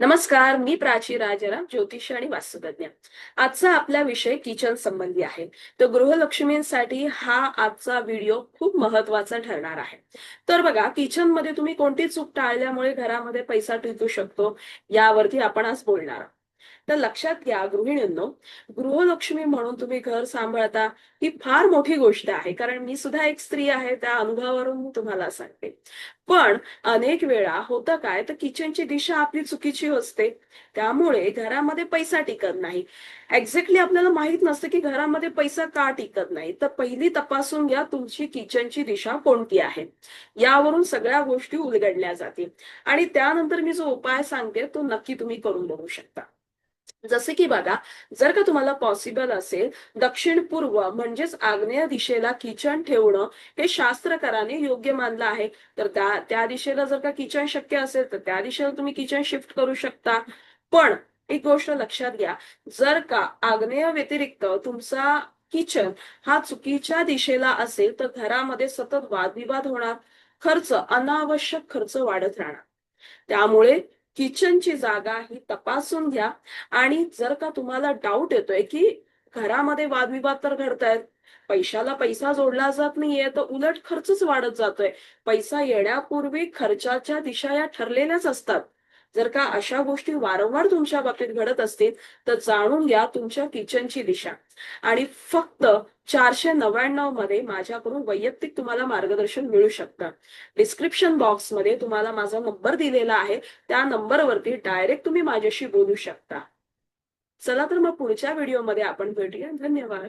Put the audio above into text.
नमस्कार मी प्राची राजाराम ज्योतिष आणि वास्तुतज्ञ. आजचा आपला विषय किचन संबंधी आहे. तर गृहलक्ष्मींसाठी हा आजचा व्हिडिओ खूप महत्त्वाचा ठरणार आहे. तर बघा किचनमध्ये तुम्ही कोणती चूक टाळल्यामुळे घरामध्ये पैसा टिकू शकतो यावरती आपण आज बोलणार आहोत. तर लक्षात घ्या गृहिणींनो गृहलक्ष्मी म्हणून तुम्ही घर सांभाळता ही फार मोठी गोष्ट आहे. कारण मी सुद्धा एक स्त्री आहे त्या अनुभवावरून मी तुम्हाला सांगते. पण अनेक वेळा होतं काय तर किचनची दिशा आपली चुकीची असते. त्यामुळे घरामध्ये पैसा टिकत नाही. एक्झॅक्टली आपल्याला माहीत नसतं की घरामध्ये पैसा का टिकत नाही. तर पहिली तपासून घ्या तुमची किचनची दिशा कोणती आहे. यावरून सगळ्या गोष्टी उलगडल्या जातील. आणि त्यानंतर मी जो उपाय सांगते तो नक्की तुम्ही करून बघू शकता. जसे की बघा जर का तुम्हाला पॉसिबल असेल दक्षिण पूर्व म्हणजेच आग्नेय दिशेला किचन ठेवणं हे शास्त्रकाराने योग्य मानलं आहे. तर त्या त्या दिशेला जर का किचन शक्य असेल तर त्या दिशेला तुम्ही किचन शिफ्ट करू शकता. पण एक गोष्ट लक्षात घ्या जर का आग्नेय व्यतिरिक्त तुमचा किचन हा चुकीच्या दिशेला असेल तर घरामध्ये सतत वादविवाद होणार. खर्च अनावश्यक खर्च वाढत राहणार. त्यामुळे किचनची जागा ही तपासून घ्या. आणि जर का तुम्हाला डाऊट येतोय की घरामध्ये वादविवाद तर घडतायत पैशाला पैसा जोडला जात नाहीये तर उलट खर्चच वाढत जातोय. पैसा येण्यापूर्वी खर्चाच्या दिशा या ठरलेल्याच असतात. जर का अशा गोष्टी वारंवार तुमच्या बाबतीत घडत असतील तर जाणून घ्या तुमच्या किचनची दिशा. आणि फक्त चारशे नव्याण्णवमध्ये माझ्याकडून वैयक्तिक तुम्हाला मार्गदर्शन मिळू शकतं. डिस्क्रिप्शन बॉक्समध्ये तुम्हाला माझा नंबर दिलेला आहे. त्या नंबरवरती डायरेक्ट तुम्ही माझ्याशी बोलू शकता. चला तर मग पुढच्या व्हिडिओमध्ये आपण भेटूया. धन्यवाद.